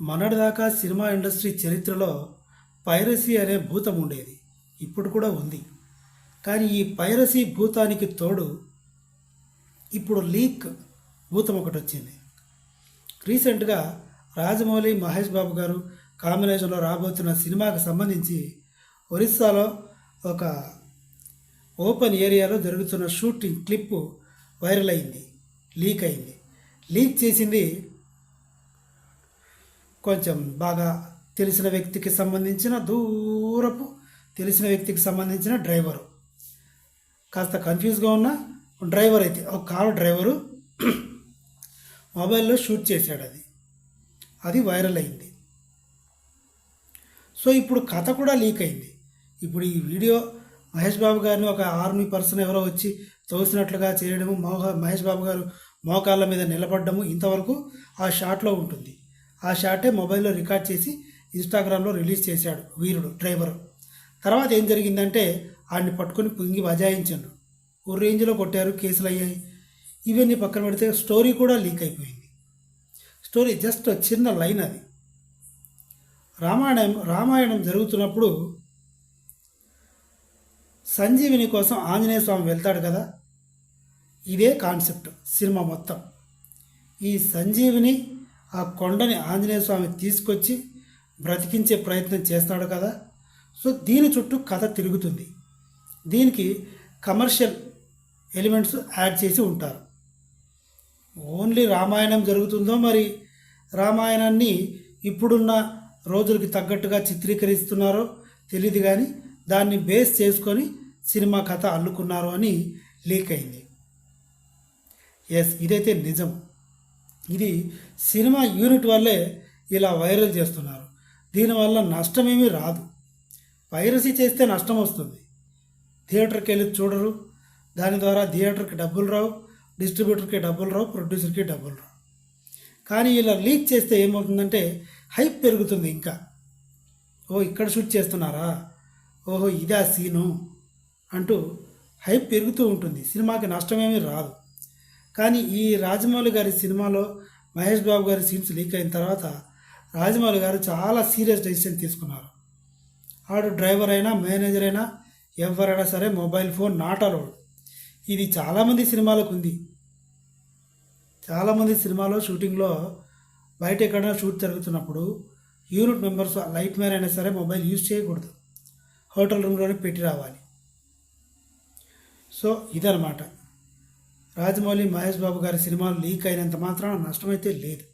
మొన్నటిదాకా cinema industry చరిత్రలో piracy అనే భూతం ఉండేది. ఇప్పుడు కూడా ఉంది. కానీ ఈ పైరసీ భూతానికి తోడు ఇప్పుడు లీక్ భూతం ఒకటి వచ్చింది. రీసెంట్గా రాజమౌళి మహేష్ బాబు గారు కాంబినేషన్లో రాబోతున్న సినిమాకి సంబంధించి ఒరిస్సాలో ఒక ఓపెన్ ఏరియాలో జరుగుతున్న షూటింగ్ క్లిప్ వైరల్ అయింది లీక్ అయింది. లీక్ చేసింది కొంచెం బాగా తెలిసిన వ్యక్తికి సంబంధించిన దూరపు తెలిసిన వ్యక్తికి సంబంధించిన డ్రైవరు. కాస్త కన్ఫ్యూజ్గా ఉన్న డ్రైవర్ అయితే ఒక కారు డ్రైవరు మొబైల్లో షూట్ చేశాడు అది. అది వైరల్ అయింది. సో ఇప్పుడు కథ కూడా లీక్ అయింది. ఇప్పుడు ఈ వీడియో మహేష్ బాబు గారిని ఒక ఆర్మీ పర్సన్ ఎవరో వచ్చి తోసినట్లుగా చేయడము మోహ మహేష్ బాబు గారు మోకాళ్ళ మీద నిలబడ్డము ఇంతవరకు ఆ షాట్లో ఉంటుంది. ఆ షాటే మొబైల్లో రికార్డ్ చేసి ఇన్స్టాగ్రామ్లో రిలీజ్ చేశాడు వీరుడు డ్రైవరు. తర్వాత ఏం జరిగిందంటే ఆడిని పట్టుకొని పుంగి బజాయించాడు ఓ రేంజ్లో కొట్టారు కేసులు అయ్యాయి ఇవన్నీ పక్కన పెడితే స్టోరీ కూడా లీక్ అయిపోయింది. స్టోరీ జస్ట్ చిన్న లైన్ అది. రామాయణం రామాయణం జరుగుతున్నప్పుడు సంజీవిని కోసం ఆంజనేయ స్వామి వెళ్తాడు కదా? ఇదే కాన్సెప్ట్ సినిమా మొత్తం. ఈ సంజీవిని ఆ కొండని ఆంజనేయ స్వామి తీసుకొచ్చి బ్రతికించే ప్రయత్నం చేస్తాడు కదా. సో దీని చుట్టూ కథ తిరుగుతుంది. దీనికి కమర్షియల్ ఎలిమెంట్స్ యాడ్ చేసి ఉంటారు. ఓన్లీ రామాయణం జరుగుతుందో మరి రామాయణాన్ని ఇప్పుడున్న రోజులకి తగ్గట్టుగా చిత్రీకరిస్తున్నారో తెలియదు కానీ దాన్ని బేస్ చేసుకొని సినిమా కథ అల్లుకున్నారు అని లీక్ అయింది. ఎస్ ఇదైతే నిజం. ఇది సినిమా యూనిట్ వల్లే ఇలా వైరల్ చేస్తున్నారు. దీనివల్ల నష్టమేమీ రాదు. పైరసీ చేస్తే నష్టం వస్తుంది. థియేటర్కి వెళ్ళి చూడరు. దాని ద్వారా థియేటర్కి డబ్బులు రావు. డిస్ట్రిబ్యూటర్కి డబ్బులు రావు. ప్రొడ్యూసర్కి డబ్బులు రావు. కానీ ఇలా లీక్ చేస్తే ఏమవుతుందంటే హైప్ పెరుగుతుంది ఇంకా. ఓ ఇక్కడ షూట్ చేస్తున్నారా? ఓహో ఇదే సీను అంటూ హైప్ పెరుగుతూ ఉంటుంది. సినిమాకి నష్టమేమీ రాదు. కానీ ఈ రాజమౌళి గారి సినిమాలో మహేష్ బాబు గారి సీన్స్ లీక్ అయిన తర్వాత రాజమౌళి గారు చాలా సీరియస్ డెసిషన్ తీసుకున్నారు. ఆడు డ్రైవర్ అయినా మేనేజర్ అయినా ఎవరైనా సరే మొబైల్ ఫోన్ నాట్ అలౌడ్ ఇది చాలామంది సినిమాలకు ఉంది. చాలామంది సినిమాలో షూటింగ్లో బయట ఎక్కడైనా షూట్ జరుగుతున్నప్పుడు యూనిట్ మెంబర్స్ లైట్ మ్యాన్ అయినా సరే మొబైల్ యూజ్ చేయకూడదు. హోటల్ రూమ్లోనే పెట్టి రావాలి. సో ఇదనమాట రాజమౌళి మహేష్ బాబు గారి సినిమాలు లీక్ అయినంత మాత్రాన నష్టమైతే లేదు.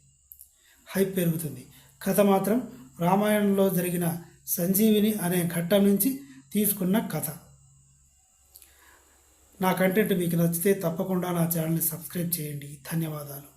హైప్ పెరుగుతుంది. కథ మాత్రం రామాయణంలో జరిగిన సంజీవిని అనే ఘట్టం నుంచి తీసుకున్న కథ. నా కంటెంట్ మీకు నచ్చితే తప్పకుండా నా ఛానల్ని సబ్స్క్రైబ్ చేయండి. ధన్యవాదాలు.